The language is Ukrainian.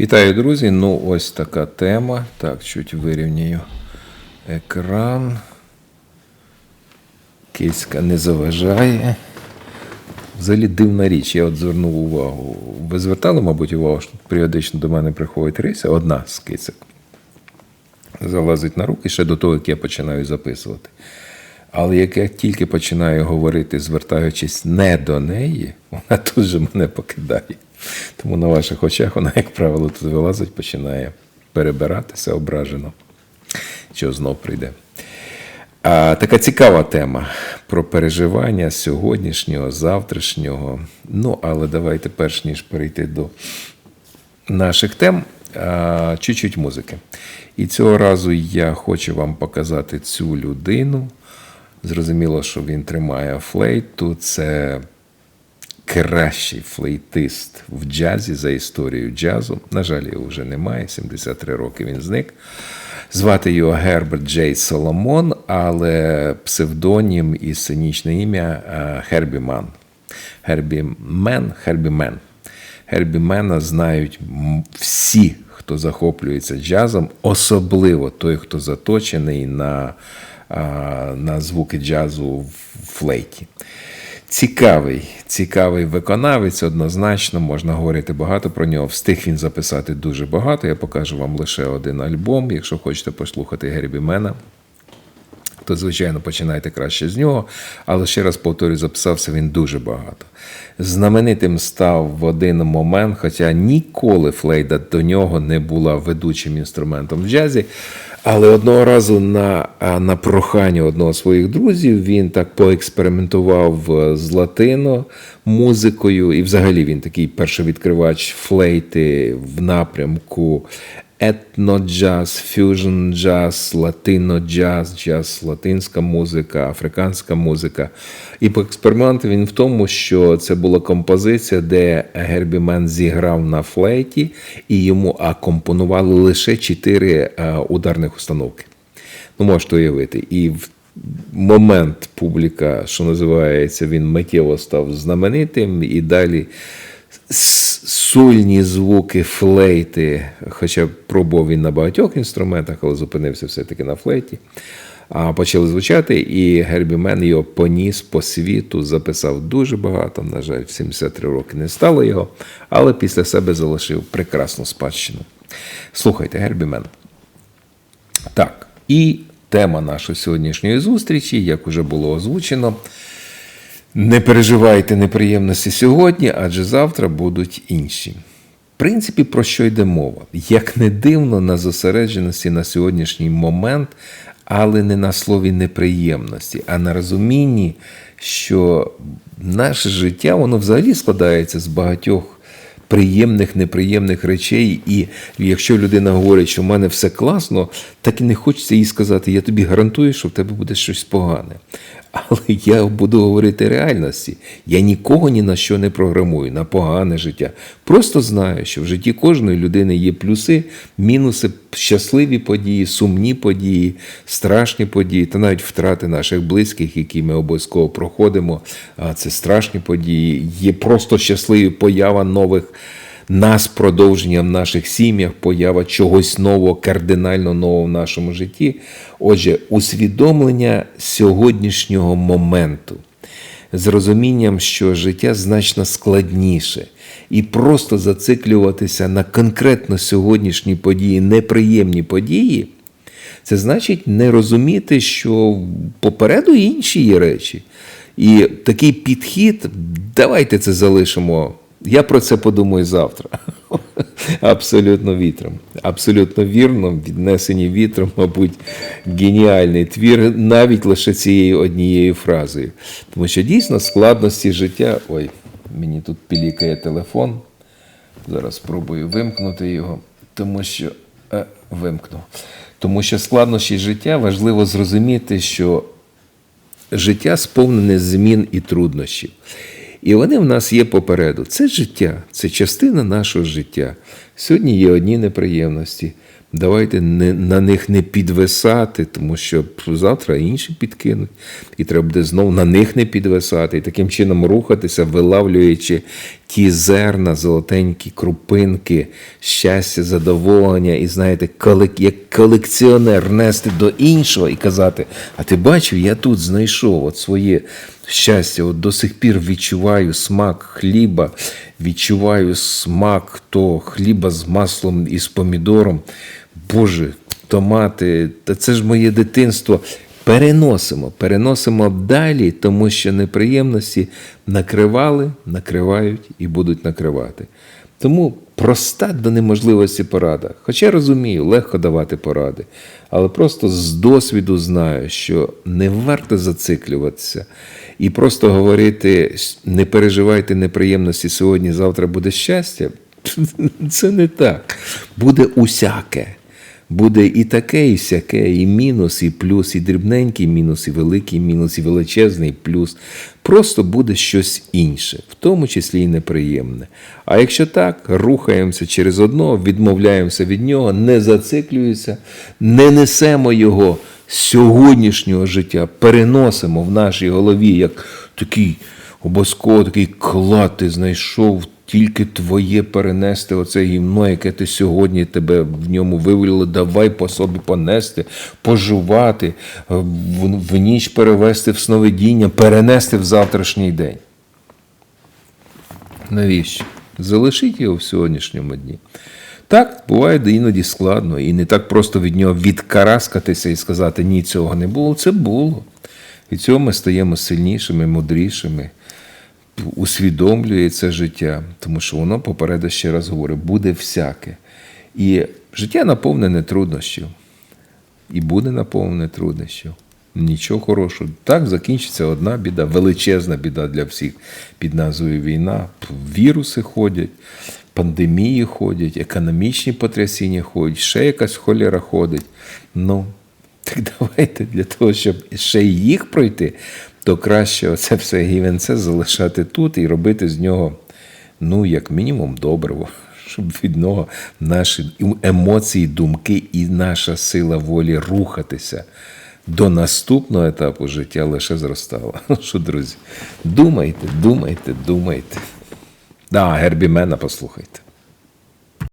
Вітаю, друзі. Ну, ось така тема. Так, чуть вирівняю екран. Киська не заважає. Взагалі дивна річ. Я от звернув увагу. Ви звертали, мабуть, увагу, що періодично до мене приходить рися, одна з кицьок. Залазить на руки ще до того, як я починаю записувати. Але як я тільки починаю говорити, звертаючись не до неї, вона тут же мене покидає. Тому на ваших очах вона, як правило, тут вилазить, починає перебиратися ображено. Що знов прийде. А, така цікава тема про переживання сьогоднішнього, завтрашнього. Ну, але давайте, перш ніж перейти до наших тем, чуть-чуть музики. І цього разу я хочу вам показати цю людину. Зрозуміло, що він тримає флейту. Це кращий флейтист в джазі за історією джазу. На жаль, його вже немає. 73 роки він зник. Звати його Герберт Джей Соломон, але псевдонім і сценічне ім'я е, Хербі Ман. Хербі Мен, Хербі Мен. Хербі Мена знають всі, хто захоплюється джазом, особливо той, хто заточений на, на звуки джазу в флейті. Цікавий, цікавий виконавець, однозначно, можна говорити багато про нього. Встиг він записати дуже багато. Я покажу вам лише один альбом, якщо хочете послухати Гербі Мена то, звичайно, починайте краще з нього. Але ще раз повторюю, записався він дуже багато. Знаменитим став в один момент, хоча ніколи флейда до нього не була ведучим інструментом в джазі. Але одного разу на, на прохання одного з своїх друзів він так поекспериментував е, з латино музикою, і взагалі він такий першовідкривач флейти в напрямку етноджаз, фюжн джаз, латино-джаз, джаз, латинська музика, африканська музика. І поексперимент він в тому, що це була композиція, де Гербі Мен зіграв на флейті, і йому акомпонували лише чотири е, ударних установки. Ну, можете уявити. І в момент публіка, що називається, він миттєво став знаменитим, і далі с- сольні звуки флейти, хоча пробував він на багатьох інструментах, але зупинився все-таки на флейті. А почали звучати, і Гербі Мен його поніс по світу, записав дуже багато. На жаль, в 73 роки не стало його, але після себе залишив прекрасну спадщину. Слухайте, Гербі Мен. Так, і тема нашої сьогоднішньої зустрічі, як уже було озвучено, не переживайте неприємності сьогодні, адже завтра будуть інші. В принципі, про що йде мова? Як не дивно на зосередженості на сьогоднішній момент, але не на слові неприємності, а на розумінні, що наше життя воно взагалі складається з багатьох приємних, неприємних речей. І якщо людина говорить, що в мене все класно, так і не хочеться їй сказати, я тобі гарантую, що в тебе буде щось погане. Але я буду говорити реальності. Я нікого ні на що не програмую, на погане життя. Просто знаю, що в житті кожної людини є плюси, мінуси, щасливі події, сумні події, страшні події, та навіть втрати наших близьких, які ми обов'язково проходимо. А це страшні події. Є просто щасливі поява нових нас продовження в наших сім'ях, поява чогось нового, кардинально нового в нашому житті. Отже, усвідомлення сьогоднішнього моменту з розумінням, що життя значно складніше, і просто зациклюватися на конкретно сьогоднішні події, неприємні події. Це значить не розуміти, що попереду інші є речі. І такий підхід, давайте це залишимо. Я про це подумаю завтра. Абсолютно вітром. Абсолютно вірно, віднесені вітром, мабуть, геніальний твір, навіть лише цією однією фразою. Тому що дійсно складності життя. Ой, мені тут пілікає телефон. Зараз спробую вимкнути його, тому що е, вимкну. Тому що складнощі життя важливо зрозуміти, що життя сповнене змін і труднощів. І вони в нас є попереду. Це життя, це частина нашого життя. Сьогодні є одні неприємності. Давайте не, на них не підвисати, тому що завтра інші підкинуть, і треба буде знову на них не підвисати, і таким чином рухатися, вилавлюючи ті зерна, золотенькі крупинки, щастя, задоволення, і знаєте, колек, як колекціонер нести до іншого і казати: А ти бачив, я тут знайшов от своє щастя, от до сих пір відчуваю смак хліба, відчуваю смак того хліба з маслом і з помідором. Боже, томати, та це ж моє дитинство. Переносимо, переносимо далі, тому що неприємності накривали, накривають і будуть накривати. Тому проста до неможливості порада. Хоча розумію, легко давати поради, але просто з досвіду знаю, що не варто зациклюватися і просто говорити: не переживайте неприємності сьогодні, завтра буде щастя. Це не так. Буде усяке. Буде і таке, і сяке, і мінус, і плюс, і дрібненький мінус, і великий мінус, і величезний плюс. Просто буде щось інше, в тому числі і неприємне. А якщо так, рухаємося через одного, відмовляємося від нього, не зациклюємося, не несемо його сьогоднішнього життя, переносимо в нашій голові як такий обов'язково такий клад ти знайшов тільки твоє перенести оце гімно, яке ти сьогодні тебе в ньому вивелило, давай по собі понести, пожувати, в, в ніч перевести в сновидіння, перенести в завтрашній день. Навіщо? Залишіть його в сьогоднішньому дні. Так, буває іноді складно, і не так просто від нього відкараскатися і сказати, ні, цього не було. Це було. І цього ми стаємо сильнішими, мудрішими усвідомлює це життя, тому що воно попереду ще раз говорю, буде всяке. І життя наповнене труднощів. І буде наповнене труднощів. Нічого хорошого. Так закінчиться одна біда, величезна біда для всіх під назвою війна. Віруси ходять, пандемії ходять, економічні потрясіння ходять, ще якась холера ходить. Ну, так давайте для того, щоб ще їх пройти, то краще оце все гівенце залишати тут і робити з нього, ну, як мінімум, добриво, щоб від нього наші емоції, думки і наша сила волі рухатися до наступного етапу життя лише зростала. Ну що, друзі, думайте, думайте, думайте. Да, Гербі Мена послухайте.